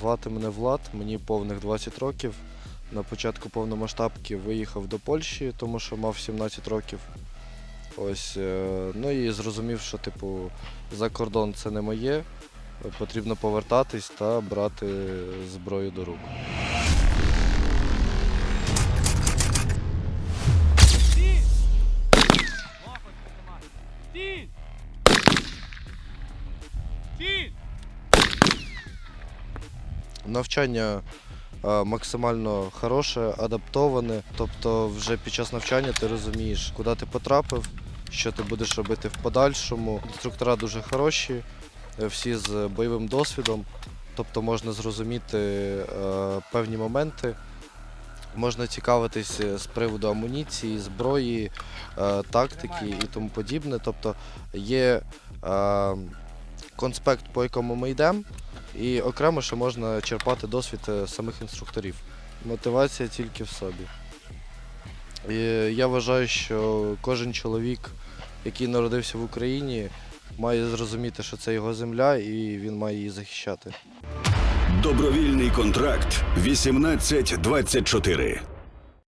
Звати мене Влад, мені повних 20 років. На початку повномасштабки виїхав до Польщі, тому що мав 17 років. Ось, е, ну і зрозумів, що типу за кордон це не моє. Потрібно повертатись та брати зброю до рук. Навчання е, максимально хороше, адаптоване. Тобто, вже під час навчання ти розумієш, куди ти потрапив, що ти будеш робити в подальшому. Інструктора дуже хороші, е, всі з бойовим досвідом. Тобто можна зрозуміти е, певні моменти, можна цікавитись з приводу амуніції, зброї, тактики і тому подібне. Тобто є конспект, по якому ми йдемо, і окремо ще можна черпати досвід е, самих інструкторів. Мотивація тільки в собі. І я вважаю, що кожен чоловік, який народився в Україні, має зрозуміти, що це його земля, і він має її захищати. Добровільний контракт 1824.